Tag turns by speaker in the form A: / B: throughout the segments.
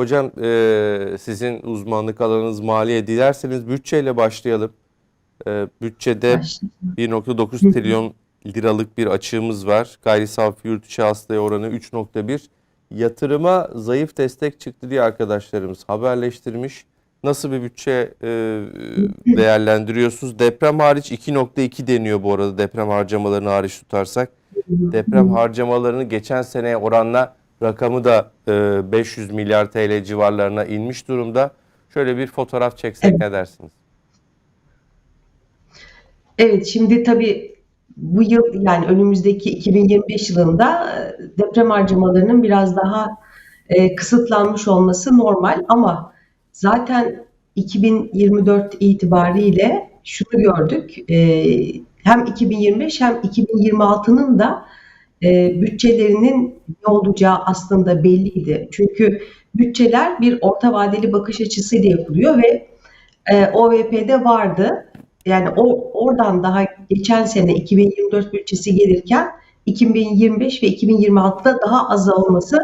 A: Hocam e, sizin uzmanlık alanınız maliye. Dilerseniz bütçeyle başlayalım. E, bütçede
B: Başlayalım.
A: 1.9 trilyon liralık bir açığımız var. Gayri safi yurt içi hastaya oranı 3.1. Yatırıma zayıf destek çıktı diye arkadaşlarımız haberleştirmiş. Nasıl bir bütçe e, değerlendiriyorsunuz? Deprem hariç 2.2 deniyor bu arada deprem harcamalarını hariç tutarsak. Deprem harcamalarını geçen seneye oranla rakamı da e, 500 milyar TL civarlarına inmiş durumda. Şöyle bir fotoğraf çeksek
B: Evet.
A: ne dersiniz?
B: Evet, şimdi tabii bu yıl yani önümüzdeki 2025 yılında e, deprem harcamalarının biraz daha e, kısıtlanmış olması normal ama zaten 2024 itibariyle şunu gördük. e, hem 2025 hem 2026'nın da e, bütçelerinin ne olacağı aslında belliydi. Çünkü bütçeler bir orta vadeli bakış açısıyla yapılıyor ve e, OVP'de vardı. Yani o oradan daha geçen sene 2024 bütçesi gelirken 2025 ve 2026'da daha az olması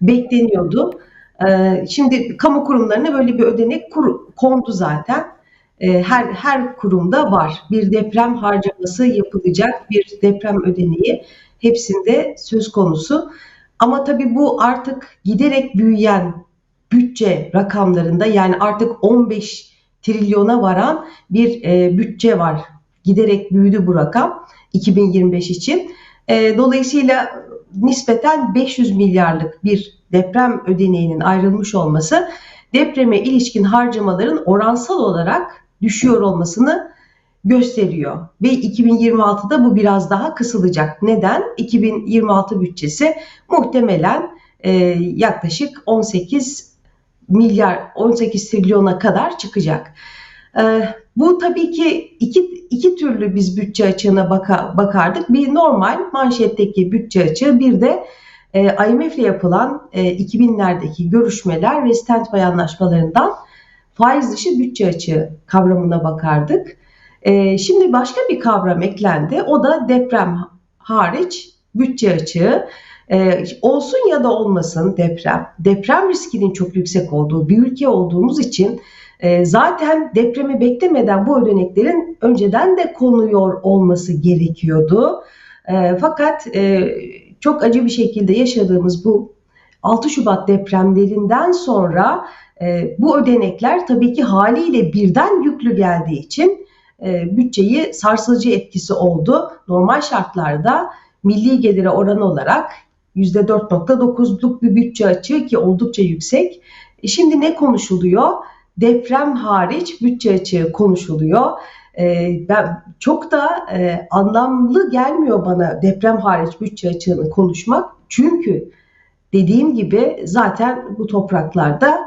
B: bekleniyordu. Ee, şimdi kamu kurumlarına böyle bir ödenek kur, kondu zaten. Ee, her her kurumda var. Bir deprem harcaması yapılacak, bir deprem ödeneği hepsinde söz konusu. Ama tabii bu artık giderek büyüyen bütçe rakamlarında yani artık 15 trilyona varan bir e, bütçe var. Giderek büyüdü bu rakam 2025 için. E, dolayısıyla nispeten 500 milyarlık bir deprem ödeneğinin ayrılmış olması depreme ilişkin harcamaların oransal olarak düşüyor olmasını gösteriyor. Ve 2026'da bu biraz daha kısılacak. Neden? 2026 bütçesi muhtemelen e, yaklaşık 18 milyar 18 trilyona kadar çıkacak. Ee, bu tabii ki iki, iki türlü biz bütçe açığına baka, bakardık. Bir normal manşetteki bütçe açığı bir de e, IMF ile yapılan e, 2000'lerdeki görüşmeler ve standby anlaşmalarından faiz dışı bütçe açığı kavramına bakardık. E, şimdi başka bir kavram eklendi. O da deprem hariç bütçe açığı. Ee, olsun ya da olmasın deprem, deprem riskinin çok yüksek olduğu bir ülke olduğumuz için e, zaten depremi beklemeden bu ödeneklerin önceden de konuyor olması gerekiyordu. E, fakat e, çok acı bir şekilde yaşadığımız bu 6 Şubat depremlerinden sonra e, bu ödenekler tabii ki haliyle birden yüklü geldiği için e, bütçeyi sarsıcı etkisi oldu. Normal şartlarda milli gelire oranı olarak %4.9'luk bir bütçe açığı ki oldukça yüksek. E şimdi ne konuşuluyor? Deprem hariç bütçe açığı konuşuluyor. E, ben çok da anlamlı gelmiyor bana deprem hariç bütçe açığını konuşmak. Çünkü dediğim gibi zaten bu topraklarda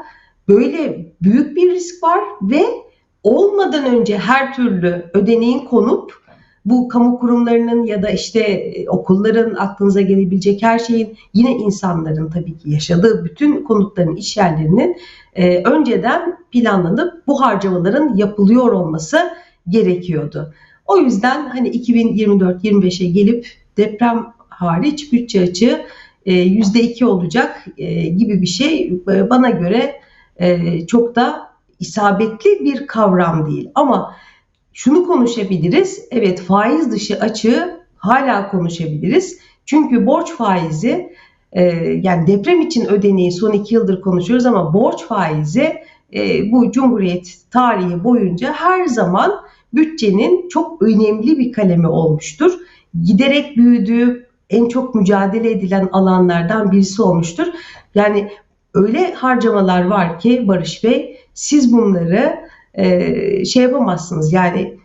B: böyle büyük bir risk var ve olmadan önce her türlü ödeneğin konup bu kamu kurumlarının ya da işte e, okulların aklınıza gelebilecek her şeyin yine insanların tabii ki yaşadığı bütün konutların iş yerlerinin e, önceden planlanıp bu harcamaların yapılıyor olması gerekiyordu. O yüzden hani 2024-25'e gelip deprem hariç bütçe açığı e, %2 olacak e, gibi bir şey e, bana göre e, çok da isabetli bir kavram değil. Ama şunu konuşabiliriz. Evet faiz dışı açığı hala konuşabiliriz. Çünkü borç faizi e, yani deprem için ödeneği son iki yıldır konuşuyoruz ama borç faizi e, bu Cumhuriyet tarihi boyunca her zaman bütçenin çok önemli bir kalemi olmuştur. Giderek büyüdüğü en çok mücadele edilen alanlardan birisi olmuştur. Yani öyle harcamalar var ki Barış Bey siz bunları e, şey yapamazsınız. Yani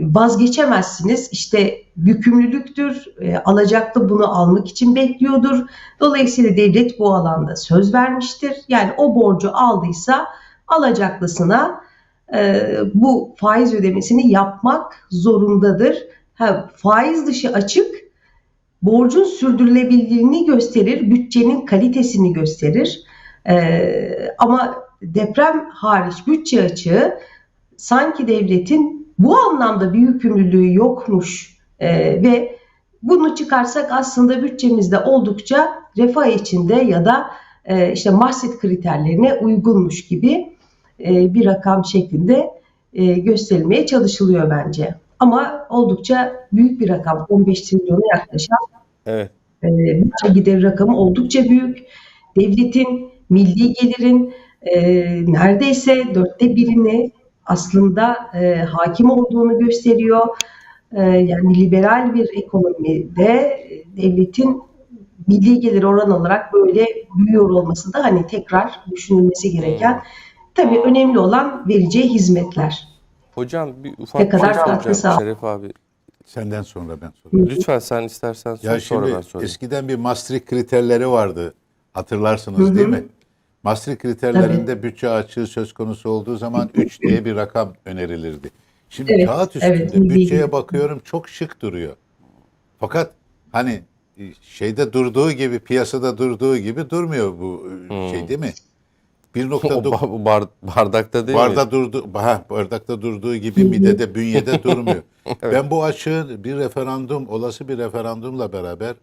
B: vazgeçemezsiniz. İşte yükümlülüktür e, alacaklı bunu almak için bekliyordur. Dolayısıyla devlet bu alanda söz vermiştir. Yani o borcu aldıysa alacaklısına e, bu faiz ödemesini yapmak zorundadır. Ha, faiz dışı açık borcun sürdürülebilirliğini gösterir bütçenin kalitesini gösterir. E, ama deprem hariç bütçe açığı sanki devletin bu anlamda bir yükümlülüğü yokmuş e, ve bunu çıkarsak aslında bütçemizde oldukça refah içinde ya da e, işte Maastricht kriterlerine uygunmuş gibi e, bir rakam şeklinde e, gösterilmeye çalışılıyor bence. Ama oldukça büyük bir rakam. 15 trilyona yaklaşan
A: Evet.
B: e, bütçe gideri rakamı oldukça büyük. Devletin milli gelirin e, neredeyse dörtte birini aslında e, hakim olduğunu gösteriyor. E, yani liberal bir ekonomide e, devletin milli gelir oran olarak böyle büyüyor olması da hani tekrar düşünülmesi gereken. Tabii önemli olan vereceği hizmetler.
A: Hocam bir ufak
B: Ne
A: bir şey
B: kadar
A: soracağım
B: katkı sağ-
A: Şeref abi.
C: Senden sonra ben sorayım.
A: Lütfen sen istersen sor,
C: Ya
A: sonra ben
C: şimdi
A: sorayım.
C: eskiden bir Maastricht kriterleri vardı. Hatırlarsınız değil mi? Maastricht kriterlerinde bütçe açığı söz konusu olduğu zaman 3 diye bir rakam önerilirdi. Şimdi
B: Evet,
C: kağıt üstünde
B: evet,
C: bütçeye
B: gelir.
C: bakıyorum çok şık duruyor. Fakat hani e, şeyde durduğu gibi piyasada durduğu gibi durmuyor bu e, şey değil mi?
A: O
C: 1.9
A: ba- bu bar- bardakta değil mi?
C: Barda durdu, ha, bardakta durduğu gibi midede, bünyede durmuyor. Ben bu açığın bir referandum, olası bir referandumla beraber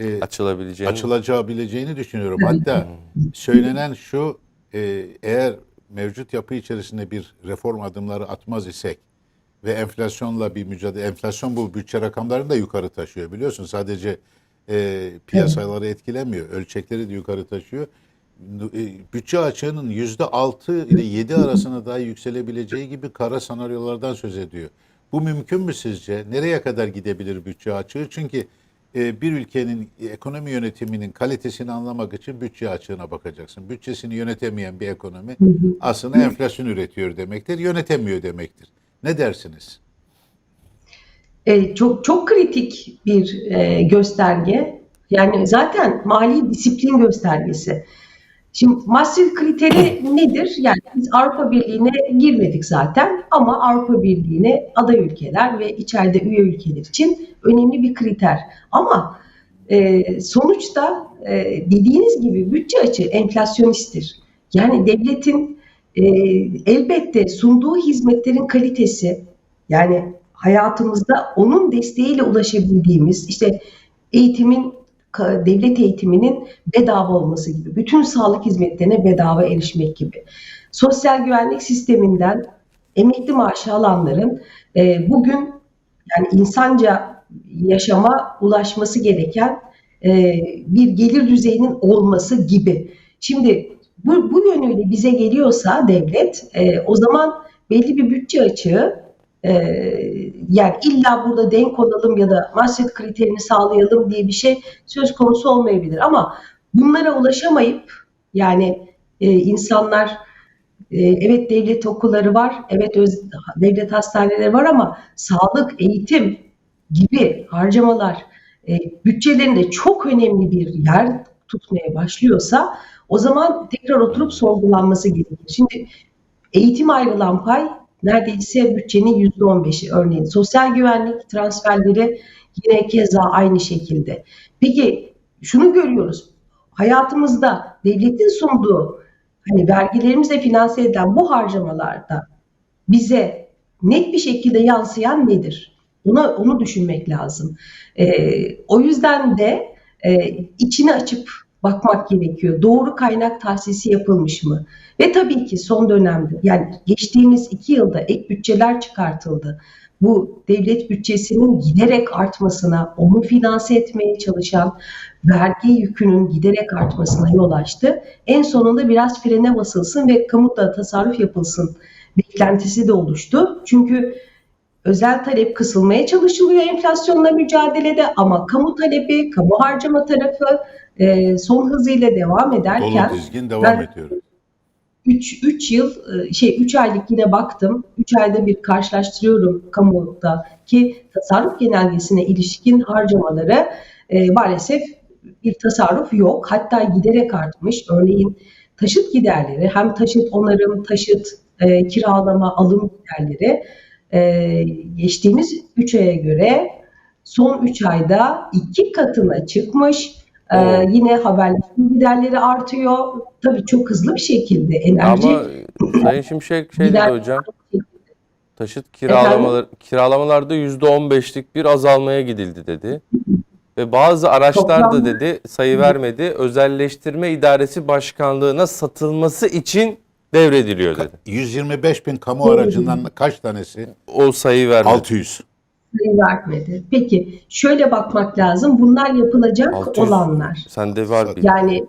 C: e,
A: Açılabileceğini.
C: açılabileceğini düşünüyorum. Hatta söylenen şu, e, eğer mevcut yapı içerisinde bir reform adımları atmaz isek ve enflasyonla bir mücadele, enflasyon bu bütçe rakamlarını da yukarı taşıyor biliyorsun. Sadece e, piyasaları etkilemiyor, ölçekleri de yukarı taşıyor. E, Bütçe açığının yüzde altı ile yedi arasına daha yükselebileceği gibi kara senaryolardan söz ediyor. Bu mümkün mü sizce? Nereye kadar gidebilir bütçe açığı? Çünkü bir ülkenin ekonomi yönetiminin kalitesini anlamak için bütçe açığına bakacaksın. Bütçesini yönetemeyen bir ekonomi aslında enflasyon üretiyor demektir, yönetemiyor demektir. Ne dersiniz?
B: E, çok çok kritik bir e, gösterge. Yani zaten mali disiplin göstergesi. Şimdi Maastricht kriteri nedir? Yani biz Avrupa Birliği'ne girmedik zaten ama Avrupa Birliği'ne aday ülkeler ve içeride üye ülkeler için önemli bir kriter. Ama e, sonuçta e, dediğiniz gibi bütçe açığı enflasyonisttir. Yani devletin e, elbette sunduğu hizmetlerin kalitesi yani hayatımızda onun desteğiyle ulaşabildiğimiz işte eğitimin devlet eğitiminin bedava olması gibi, bütün sağlık hizmetlerine bedava erişmek gibi. Sosyal güvenlik sisteminden emekli maaşı alanların e, bugün yani insanca yaşama ulaşması gereken e, bir gelir düzeyinin olması gibi. Şimdi bu, bu yönüyle bize geliyorsa devlet e, o zaman belli bir bütçe açığı e, yani illa burada denk olalım ya da Maastricht kriterini sağlayalım diye bir şey söz konusu olmayabilir. Ama bunlara ulaşamayıp yani e, insanlar e, evet devlet okulları var, evet öz, devlet hastaneleri var ama sağlık, eğitim gibi harcamalar e, bütçelerinde çok önemli bir yer tutmaya başlıyorsa o zaman tekrar oturup sorgulanması gerekir. Şimdi eğitim ayrılan pay neredeyse bütçenin yüzde on beşi örneğin. Sosyal güvenlik transferleri yine keza aynı şekilde. Peki şunu görüyoruz. Hayatımızda devletin sunduğu hani vergilerimizle finanse edilen bu harcamalarda bize net bir şekilde yansıyan nedir? Ona, onu düşünmek lazım. Ee, o yüzden de e, içini açıp bakmak gerekiyor. Doğru kaynak tahsisi yapılmış mı? Ve tabii ki son dönemde yani geçtiğimiz iki yılda ek bütçeler çıkartıldı. Bu devlet bütçesinin giderek artmasına, onu finanse etmeye çalışan vergi yükünün giderek artmasına yol açtı. En sonunda biraz frene basılsın ve kamuda tasarruf yapılsın beklentisi de oluştu. Çünkü özel talep kısılmaya çalışılıyor enflasyonla mücadelede ama kamu talebi, kamu harcama tarafı e, son hızıyla devam ederken
C: Dolu dizgin devam
B: ben-
C: ediyor.
B: 3 3 yıl e, şey 3 aylık yine baktım. 3 ayda bir karşılaştırıyorum kamuda ki tasarruf genelgesine ilişkin harcamaları e, maalesef bir tasarruf yok. Hatta giderek artmış. Örneğin taşıt giderleri hem taşıt onarım, taşıt e, kiralama, alım giderleri e, geçtiğimiz 3 aya göre son 3 ayda iki katına çıkmış. Ee, yine haberleşme giderleri artıyor. Tabii çok hızlı bir şekilde enerji
A: Ama Sayın Şimşek şey dedi hocam. Taşıt kiralamalar kiralamalarda %15'lik bir azalmaya gidildi dedi. ve bazı araçlar da dedi sayı vermedi. Özelleştirme İdaresi Başkanlığı'na satılması için devrediliyor dedi.
C: 125 bin kamu aracından kaç tanesi?
A: O sayı vermedi.
C: 600.
B: sayı vermedi. Peki şöyle bakmak lazım. Bunlar yapılacak
A: 600.
B: olanlar.
A: Sende var bir.
B: Yani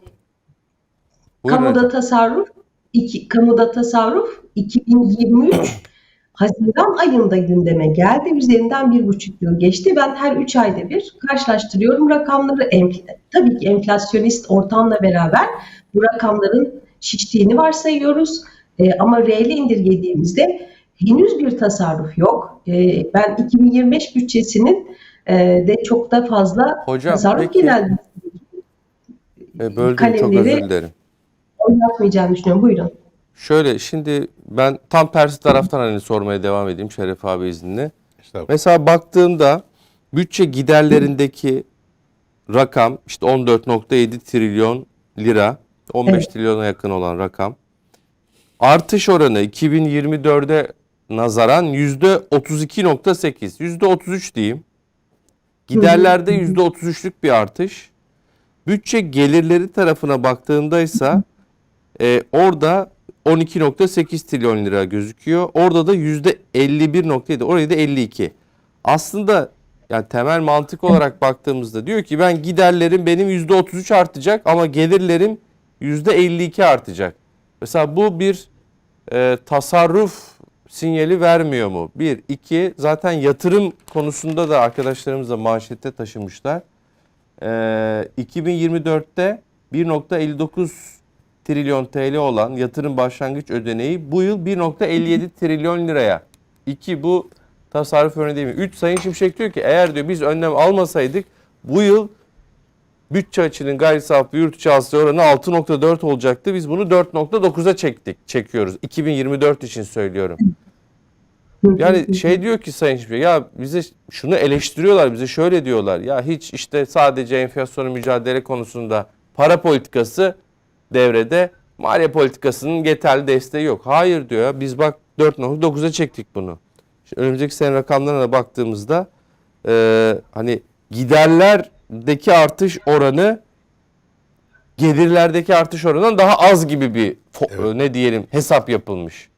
A: Buyurun
B: kamuda
A: hocam.
B: tasarruf iki, kamuda tasarruf 2023 Haziran ayında gündeme geldi. Üzerinden bir buçuk yıl geçti. Ben her üç ayda bir karşılaştırıyorum rakamları. Enfl- tabii ki enflasyonist ortamla beraber bu rakamların şiştiğini varsayıyoruz. Ee, ama reeli indirgediğimizde henüz bir tasarruf yok. Ee, ben 2025 bütçesinin e, de çok da fazla
A: Hocam,
B: tasarruf
A: peki-
B: genel
A: E, böldüm çok
B: kalemleri-
A: özür dilerim.
B: oynatmayacağını düşünüyorum. Buyurun.
A: Şöyle şimdi ben tam tersi taraftan hani sormaya devam edeyim Şeref abi izinle.
C: Estağfurullah.
A: Mesela baktığımda bütçe giderlerindeki rakam işte 14.7 trilyon lira, 15
B: Evet.
A: trilyona yakın olan rakam. Artış oranı 2024'e nazaran %32.8, %33 diyeyim. Giderlerde %33'lük bir artış. Bütçe gelirleri tarafına baktığımda ise orada 12.8 trilyon lira gözüküyor. Orada da %51.7. Orayı da 52. Aslında yani temel mantık olarak baktığımızda diyor ki ben giderlerim benim %33 artacak ama gelirlerim %52 artacak. Mesela bu bir e, tasarruf sinyali vermiyor mu? Bir. iki zaten yatırım konusunda da arkadaşlarımız da manşette taşımışlar. Ee, 2024'te 1.59 trilyon TL olan yatırım başlangıç ödeneği bu yıl 1.57 trilyon liraya. İki bu tasarruf örneği değil mi? Üç Sayın Şimşek diyor ki eğer diyor biz önlem almasaydık bu yıl bütçe açının gayri safi yurt içi hasıla oranı 6.4 olacaktı. Biz bunu 4.9'a çektik, çekiyoruz. 2024 için söylüyorum. Yani şey diyor ki Sayın Şimşek ya bize şunu eleştiriyorlar bize şöyle diyorlar ya hiç işte sadece enflasyona mücadele konusunda para politikası devrede maliye politikasının yeterli desteği yok. Hayır diyor ya biz bak 4.9'a çektik bunu. Şimdi önümüzdeki sene rakamlarına da baktığımızda e, hani giderlerdeki artış oranı gelirlerdeki artış oranından daha az gibi bir fo- ne diyelim hesap yapılmış.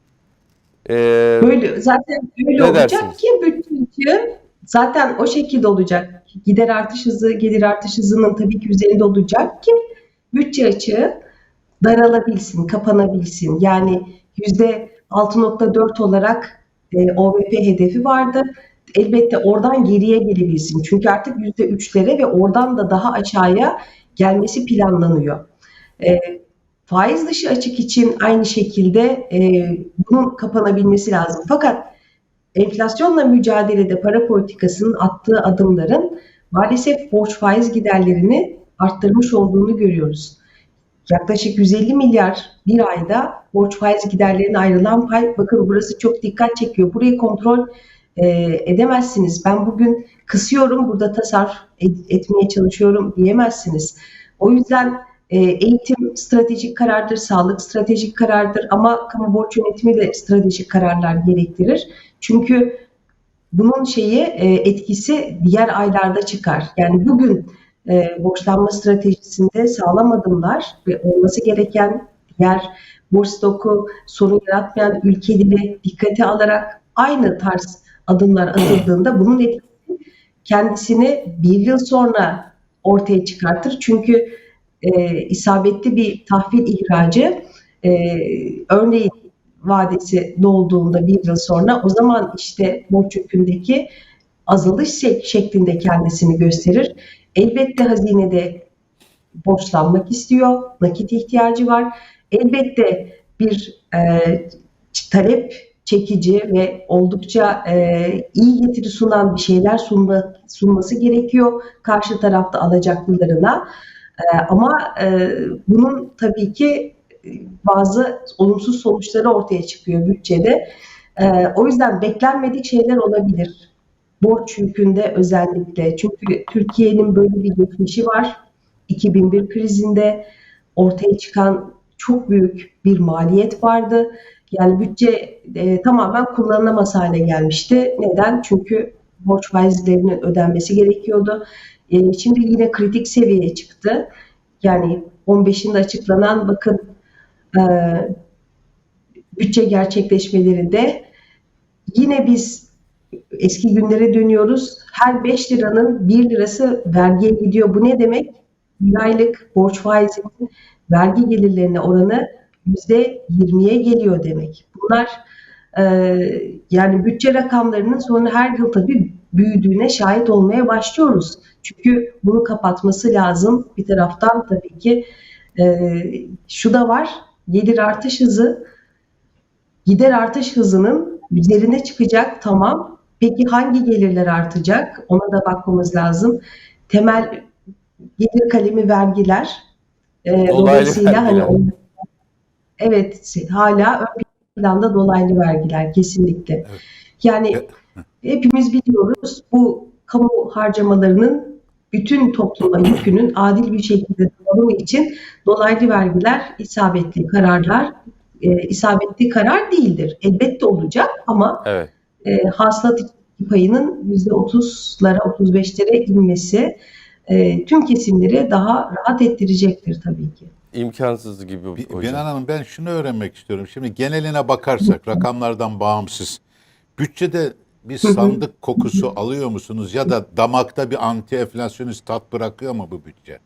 A: E,
B: Böyle zaten öyle olacak
A: dersiniz?
B: ki bütçe zaten o şekilde olacak. Gider artış hızı, gelir artış hızının tabii ki üzerinde olacak ki bütçe açığı daralabilsin, kapanabilsin. Yani yüzde 6.4 olarak e, OVP hedefi vardı. Elbette oradan geriye gelebilsin. Çünkü artık yüzde üçlere ve oradan da daha aşağıya gelmesi planlanıyor. E, faiz dışı açık için aynı şekilde e, bunun kapanabilmesi lazım. Fakat enflasyonla mücadelede para politikasının attığı adımların maalesef borç faiz giderlerini arttırmış olduğunu görüyoruz. Yaklaşık 150 milyar bir ayda borç faiz giderlerine ayrılan pay, bakın burası çok dikkat çekiyor. Burayı kontrol e, edemezsiniz. Ben bugün kısıyorum, burada tasarruf et- etmeye çalışıyorum diyemezsiniz. O yüzden e, eğitim stratejik karardır, sağlık stratejik karardır ama kamu borç yönetimi de stratejik kararlar gerektirir. Çünkü bunun şeyi e, etkisi diğer aylarda çıkar. Yani bugün e, borçlanma stratejisinde sağlam adımlar ve olması gereken diğer borç stoku sorun yaratmayan ülkeleri dikkate alarak aynı tarz adımlar atıldığında bunun etkisi kendisini bir yıl sonra ortaya çıkartır. Çünkü e, isabetli bir tahvil ihracı e, örneğin vadesi dolduğunda bir yıl sonra o zaman işte borç yükündeki azalış şek- şeklinde kendisini gösterir. Elbette hazinede borçlanmak istiyor, nakit ihtiyacı var. Elbette bir e, talep çekici ve oldukça e, iyi getiri sunan bir şeyler sunma, sunması gerekiyor karşı tarafta alacaklılarına. E, ama e, bunun tabii ki e, bazı olumsuz sonuçları ortaya çıkıyor bütçede. E, o yüzden beklenmedik şeyler olabilir. Borç yükünde özellikle. Çünkü Türkiye'nin böyle bir geçmişi var. 2001 krizinde ortaya çıkan çok büyük bir maliyet vardı. Yani bütçe e, tamamen kullanılamaz hale gelmişti. Neden? Çünkü borç faizlerinin ödenmesi gerekiyordu. E, şimdi yine kritik seviyeye çıktı. Yani 15'inde açıklanan bakın e, bütçe gerçekleşmelerinde yine biz eski günlere dönüyoruz. Her 5 liranın 1 lirası vergiye gidiyor. Bu ne demek? Bir aylık borç faizinin vergi gelirlerine oranı %20'ye geliyor demek. Bunlar e, yani bütçe rakamlarının sonra her yıl tabii büyüdüğüne şahit olmaya başlıyoruz. Çünkü bunu kapatması lazım. Bir taraftan tabii ki e, şu da var. Gelir artış hızı gider artış hızının üzerine çıkacak tamam. Peki hangi gelirler artacak? Ona da bakmamız lazım. Temel gelir kalemi vergiler. E, dolayısıyla hani
A: vergiler.
B: o- evet hala ön planda dolaylı vergiler kesinlikle.
C: Evet.
B: Yani hepimiz biliyoruz bu kamu harcamalarının bütün topluma yükünün adil bir şekilde dağılımı için dolaylı vergiler isabetli kararlar e, isabetli karar değildir. Elbette olacak ama
A: Evet.
B: e, hasılat payının %30'lara 35'lere inmesi e, tüm kesimleri daha rahat ettirecektir tabii ki.
A: İmkansız gibi
C: Bir-
A: hocam.
C: Benan Hanım ben şunu öğrenmek istiyorum. Şimdi geneline bakarsak rakamlardan bağımsız bütçede bir sandık kokusu alıyor musunuz ya da damakta bir anti enflasyonist tat bırakıyor mu bu bütçe?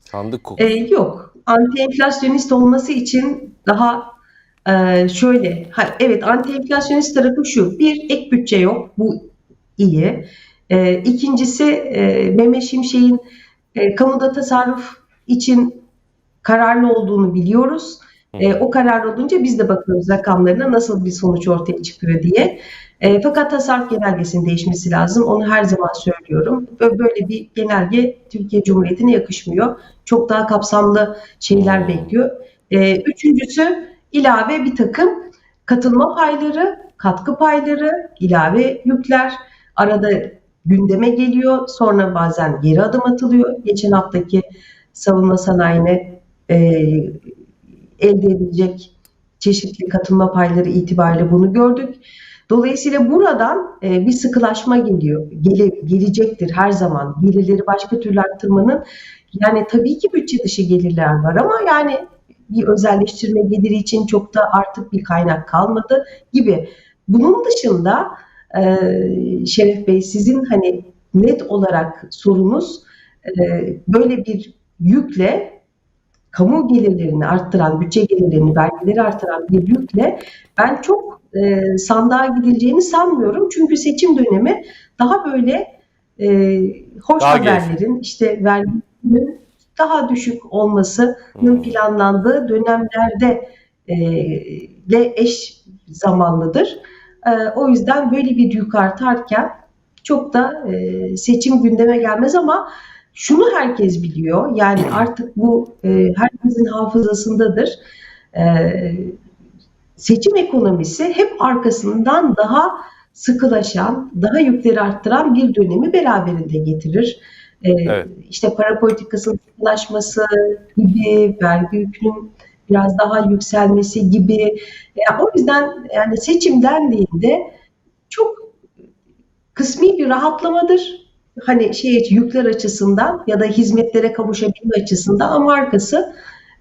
A: Sandık kokusu.
B: E, yok. Anti-enflasyonist olması için daha e, şöyle, ha, evet anti-enflasyonist tarafı şu. Bir, ek bütçe yok. Bu iyi. E, ikincisi e, Mehmet Şimşek'in e, kamuda tasarruf için kararlı olduğunu biliyoruz. E, o karar olunca biz de bakıyoruz rakamlarına nasıl bir sonuç ortaya çıkıyor diye. E, fakat tasarruf genelgesinin değişmesi lazım. Onu her zaman söylüyorum. Bö- Böyle bir genelge Türkiye Cumhuriyeti'ne yakışmıyor. Çok daha kapsamlı şeyler bekliyor. E, üçüncüsü ilave bir takım katılma payları, katkı payları, ilave yükler arada gündeme geliyor. Sonra bazen geri adım atılıyor. Geçen haftaki savunma sanayine e, elde edilecek çeşitli katılma payları itibariyle bunu gördük. Dolayısıyla buradan e, bir sıkılaşma geliyor. Gele, gelecektir her zaman. Gelirleri başka türlü arttırmanın yani tabii ki bütçe dışı gelirler var ama yani bir özelleştirme geliri için çok da artık bir kaynak kalmadı gibi. Bunun dışında e, Şeref Bey sizin hani net olarak sorunuz e, böyle bir yükle kamu gelirlerini arttıran, bütçe gelirlerini, vergileri arttıran bir yükle ben çok e, sandığa gidileceğini sanmıyorum. Çünkü seçim dönemi daha böyle e, hoş
A: Daha
B: haberlerin, işte verginin daha düşük olmasının
A: Hmm.
B: planlandığı dönemlerde e, le eş zamanlıdır. E, o yüzden böyle bir yük artarken çok da e, seçim gündeme gelmez ama şunu herkes biliyor. Yani artık bu e, herkesin hafızasındadır. E, seçim ekonomisi hep arkasından daha sıkılaşan, daha yükleri arttıran bir dönemi beraberinde getirir. E,
A: Evet.
B: İşte para politikasının sıkılaşması gibi, vergi yükünün biraz daha yükselmesi gibi. Yani o yüzden yani seçim dendiğinde çok kısmi bir rahatlamadır. Hani şey yükler açısından ya da hizmetlere kavuşabilme açısından ama arkası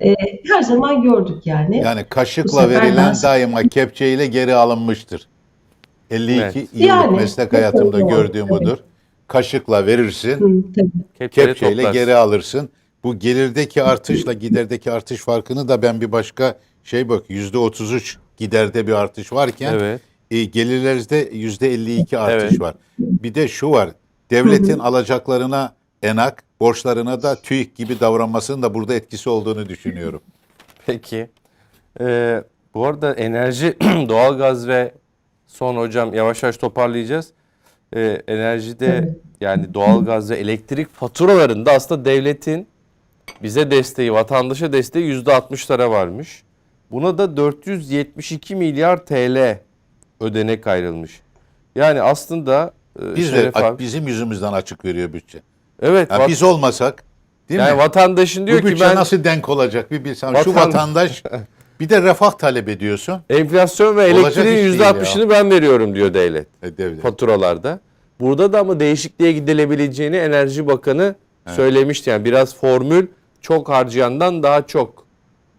B: e, her zaman gördük yani.
C: Yani kaşıkla verilen
B: sık-
C: daima kepçeyle geri alınmıştır. 52
A: Evet.
C: yıllık
B: Yani,
C: meslek
B: evet,
C: hayatımda
B: doğru,
C: gördüğüm
B: evet.
C: budur. Kaşıkla verirsin,
B: Hı, tabii.
A: Kepçeyle toplarsın.
C: geri alırsın. Bu gelirdeki artışla giderdeki artış farkını da ben bir başka şey bak yüzde 33 giderde bir artış varken
A: Evet.
C: e, gelirlerinizde yüzde 52 artış
A: Evet.
C: var. Bir de şu var. Devletin alacaklarına enak, borçlarına da TÜİK gibi davranmasının da burada etkisi olduğunu düşünüyorum.
A: Peki. Ee, bu arada enerji, doğalgaz ve son hocam yavaş yavaş toparlayacağız. Ee, enerjide yani doğalgaz ve elektrik faturalarında aslında devletin bize desteği, vatandaşa desteği %60'lara varmış. Buna da 472 milyar TL ödenek ayrılmış. Yani aslında e,
C: Biz de,
A: Şeref abi-
C: bizim yüzümüzden açık veriyor bütçe.
A: evet
C: Yani biz olmasak değil
A: yani
C: mi?
A: vatandaşın diyor
C: Bu
A: ki ben
C: nasıl denk olacak bir bilsem. Şu
A: Vatan-
C: vatandaş bir de refah talep ediyorsun.
A: enflasyon ve elektriğin
C: iş değil
A: %60'ını ben veriyorum diyor devlet.
C: E, devlet.
A: faturalarda. Burada da ama değişikliğe gidilebileceğini Enerji Bakanı söylemişti. Yani biraz formül çok harcayandan daha çok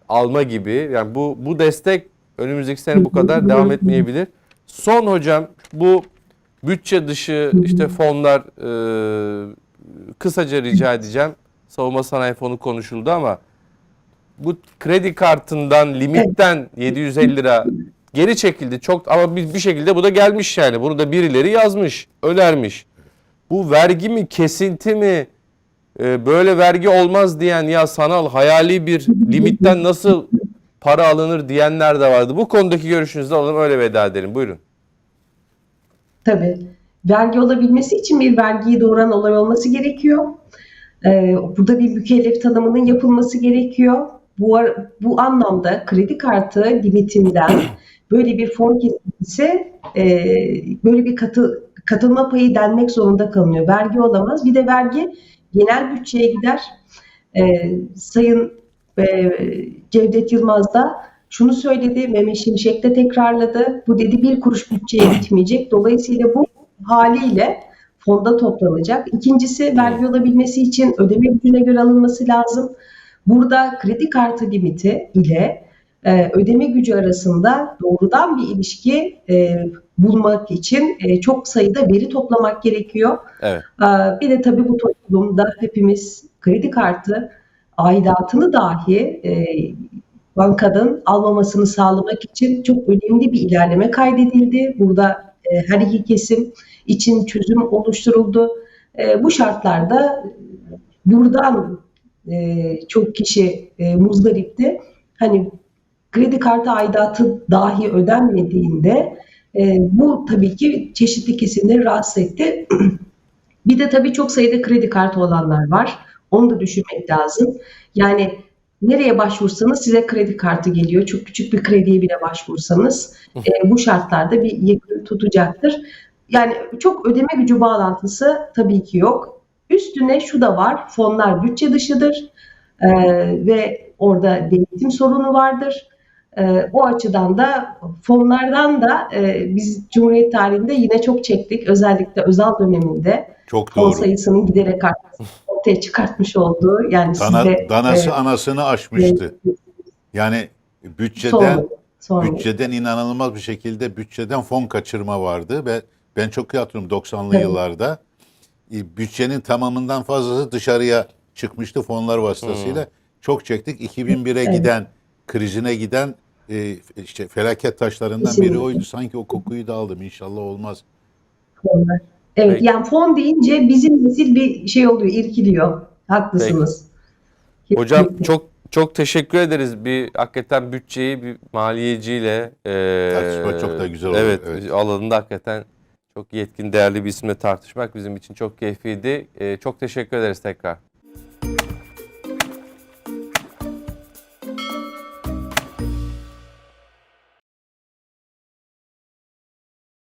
A: alma gibi. Yani bu bu destek önümüzdeki sene bu kadar devam etmeyebilir. Son hocam bu bütçe dışı işte fonlar e, kısaca rica edeceğim. Savunma Sanayi Fonu konuşuldu ama bu kredi kartından limitten 750 lira geri çekildi. Çok ama bir, bir şekilde bu da gelmiş yani. Bunu da birileri yazmış, önermiş. Bu vergi mi, kesinti mi? e, böyle vergi olmaz diyen ya sanal hayali bir limitten nasıl para alınır diyenler de vardı. Bu konudaki görüşünüzü alalım öyle veda edelim. Buyurun.
B: Tabii. Vergi olabilmesi için bir vergiyi doğuran olay olması gerekiyor. Ee, burada bir mükellef tanımının yapılması gerekiyor. Bu, bu anlamda kredi kartı limitinden böyle bir fon kesintisi e, böyle bir katı, katılma payı denmek zorunda kalınıyor. Vergi olamaz. Bir de vergi genel bütçeye gider. Ee, Sayın e, Cevdet Yılmaz da şunu söyledi, Mehmet Şimşek de tekrarladı. Bu dedi bir kuruş bütçeye gitmeyecek. Dolayısıyla bu haliyle fonda toplanacak. İkincisi vergi olabilmesi için ödeme gücüne göre alınması lazım. Burada kredi kartı limiti ile e, ödeme gücü arasında doğrudan bir ilişki e, bulmak için e, çok sayıda veri toplamak gerekiyor.
A: Evet.
B: Aa, Bir de tabii bu toplumda hepimiz kredi kartı aidatını dahi e, bankadan almamasını sağlamak için çok önemli bir ilerleme kaydedildi. Burada e, her iki kesim için çözüm oluşturuldu. E, bu şartlarda buradan e, çok kişi e, muzdaripti. Hani kredi kartı aidatı dahi ödenmediğinde e, bu tabii ki çeşitli kesimleri rahatsız etti. Bir de tabii çok sayıda kredi kartı olanlar var. Onu da düşünmek lazım. Yani nereye başvursanız size kredi kartı geliyor. Çok küçük bir krediye bile başvursanız e, bu şartlarda bir yakın tutacaktır. Yani çok ödeme gücü bağlantısı tabii ki yok. Üstüne şu da var. Fonlar bütçe dışıdır e, ve orada denetim sorunu vardır. E, o açıdan da fonlardan da e, biz Cumhuriyet tarihinde yine çok çektik. Özellikle özel döneminde
C: Çok
B: fon
C: doğru.
B: sayısının giderek artmasını ortaya çıkartmış olduğu yani
C: Dana,
B: size
C: danası
B: e,
C: anasını aşmıştı. Yani bütçeden
B: sorun- sorun.
C: bütçeden inanılmaz bir şekilde bütçeden fon kaçırma vardı ve ben çok iyi hatırlıyorum 90'lı
B: Evet.
C: yıllarda e, bütçenin tamamından fazlası dışarıya çıkmıştı fonlar vasıtasıyla. Çok çektik. 2001'e
B: Evet.
C: giden krizine giden e, işte felaket taşlarından biri
B: Kesinlikle.
C: oydu. Sanki o kokuyu da aldım. İnşallah olmaz.
B: Evet
A: Peki.
B: yani fon deyince bizim nesil bir şey oluyor, irkiliyor. Haklısınız.
A: Hocam
B: Kesinlikle.
A: çok çok teşekkür ederiz. Bir hakikaten bütçeyi bir maliyeciyle e,
C: Tartışmak çok da güzel olur,
A: Evet,
C: evet.
A: alanında hakikaten çok yetkin, değerli bir isimle tartışmak bizim için çok keyifliydi. E, çok teşekkür ederiz tekrar.